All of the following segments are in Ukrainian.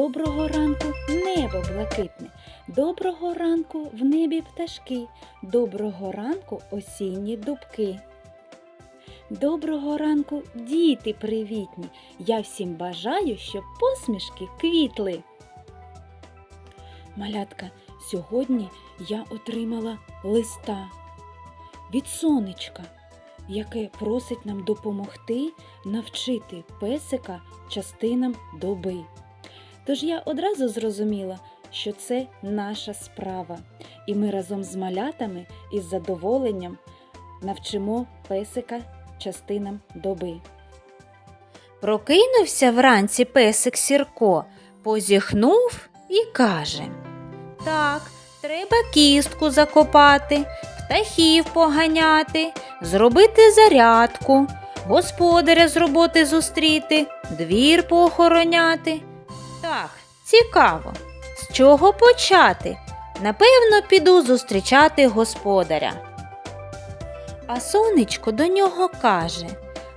доброго ранку небо блакитне, доброго ранку в небі пташки, доброго ранку осінні дубки. Доброго ранку, діти привітні. Я всім бажаю, щоб посмішки квітли. Малятка, сьогодні я отримала листа від сонечка, яке просить нам допомогти навчити песика частинам доби. Тож я одразу зрозуміла, що це наша справа, і ми разом з малятами із задоволенням навчимо песика частинам доби. Прокинувся вранці песик Сірко, позіхнув і каже Так, треба кістку закопати, птахів поганяти, зробити зарядку, господаря з роботи зустріти, двір поохороняти. Так, цікаво. З чого почати? Напевно, піду зустрічати господаря. А сонечко до нього каже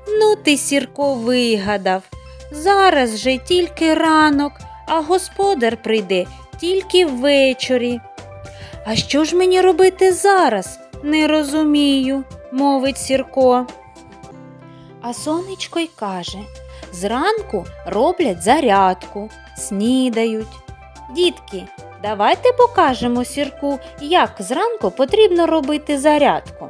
Ну, ти, Сірко, вигадав. Зараз же тільки ранок, а господар прийде тільки ввечері. А що ж мені робити зараз? Не розумію, мовить Сірко. А сонечко й каже зранку роблять зарядку, снідають. Дітки, давайте покажемо Сірку, як зранку потрібно робити зарядку.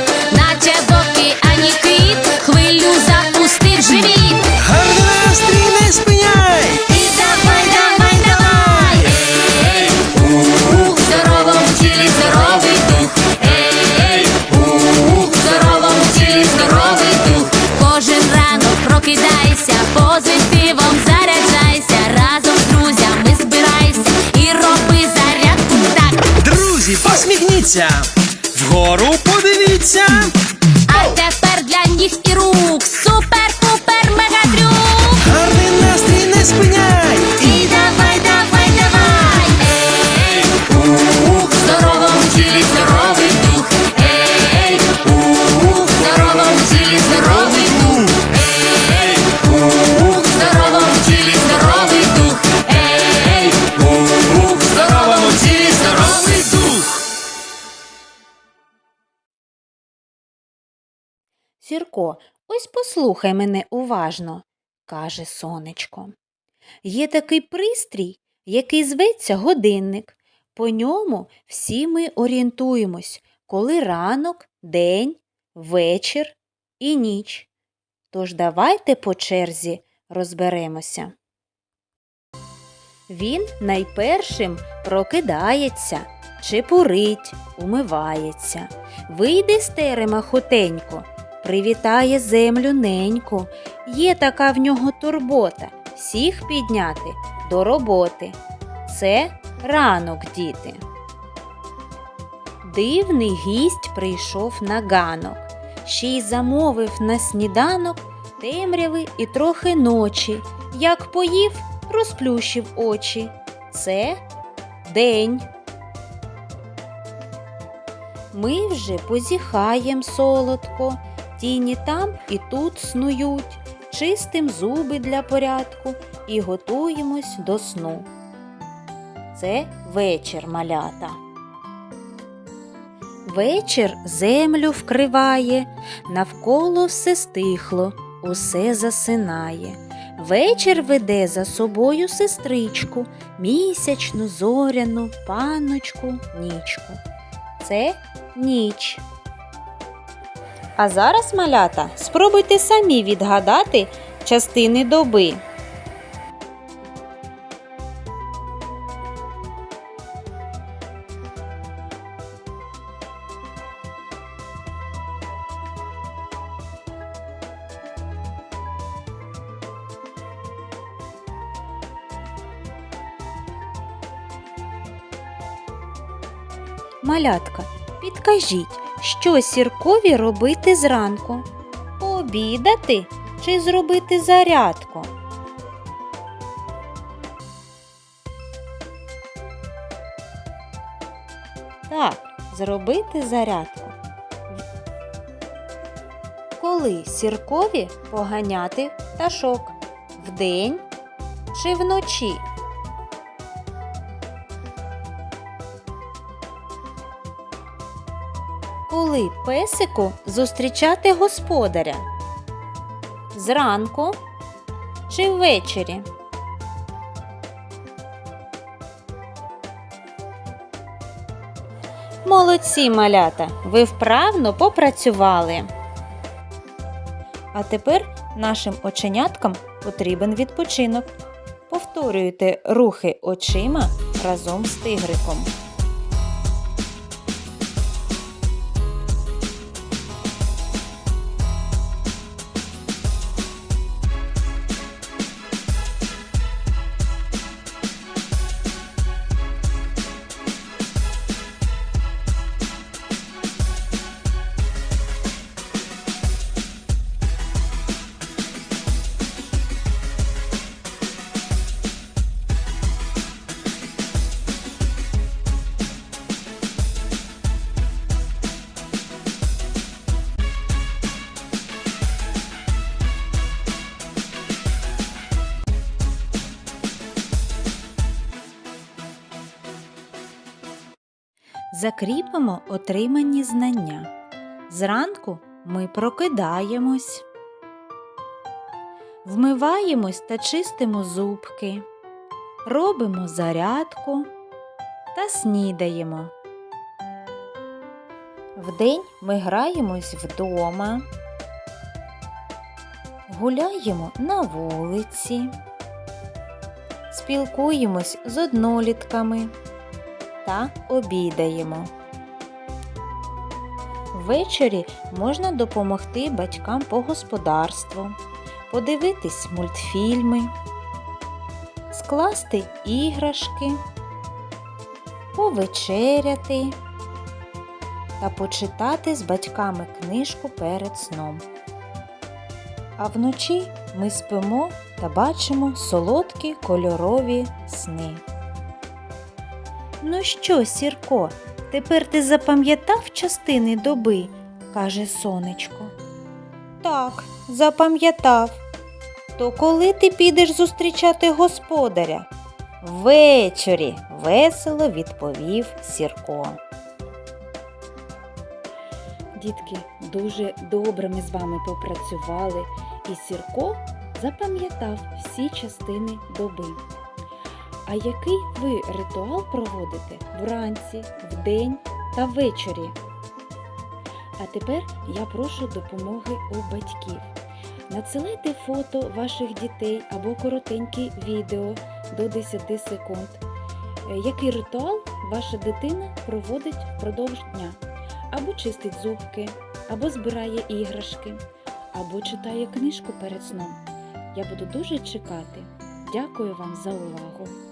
Подивіться. Сірко, ось послухай мене уважно, каже сонечко. Є такий пристрій, який зветься годинник. По ньому всі ми орієнтуємось, коли ранок, день, вечір і ніч. Тож давайте по черзі розберемося. Він найпершим прокидається, чепурить, умивається, вийде з терема хутенько, привітає землю неньку. Є така в нього турбота всіх підняти до роботи. Це ранок, діти. Дивний гість прийшов на ганок, ще й замовив на сніданок темряви і трохи ночі. Як поїв, розплющив очі. Це день. Ми вже позіхаєм солодко, тіні там і тут снують, чистим зуби для порядку і готуємось до сну. Це вечір малята. Вечір землю вкриває, навколо все стихло, усе засинає. вечір веде за собою сестричку, місячну, зоряну, панночку, нічку. Це ніч. А зараз, малята, спробуйте самі відгадати частини доби. Малятка, підкажіть, що сіркові робити зранку? Пообідати чи зробити зарядку? Так, зробити зарядку. Коли сіркові поганяти пташок? Вдень чи вночі? Коли песику зустрічати господаря? Зранку чи ввечері? Молодці, малята! Ви вправно попрацювали. А тепер нашим оченяткам потрібен відпочинок. Повторюйте рухи очима разом з тигриком. Закріпимо отримані знання. Зранку ми прокидаємось, вмиваємось та чистимо зубки, робимо зарядку та снідаємо. Вдень ми граємось вдома, гуляємо на вулиці, спілкуємось з однолітками та обідаємо. Ввечері можна допомогти батькам по господарству, подивитись мультфільми, скласти іграшки, повечеряти та почитати з батьками книжку перед сном. А вночі ми спимо та бачимо солодкі кольорові сни. Ну що, Сірко, тепер ти запам'ятав частини доби? каже сонечко. Так, запам'ятав. То коли ти підеш зустрічати господаря? Ввечері, весело відповів Сірко. Дітки, дуже добре ми з вами попрацювали, і Сірко запам'ятав всі частини доби. А який ви ритуал проводите вранці, вдень та ввечері? А тепер я прошу допомоги у батьків. Надсилайте фото ваших дітей або коротенькі відео до 10 секунд. Е, Який ритуал ваша дитина проводить впродовж дня? Або чистить зубки, або збирає іграшки, або читає книжку перед сном. Я буду дуже чекати. Дякую вам за увагу!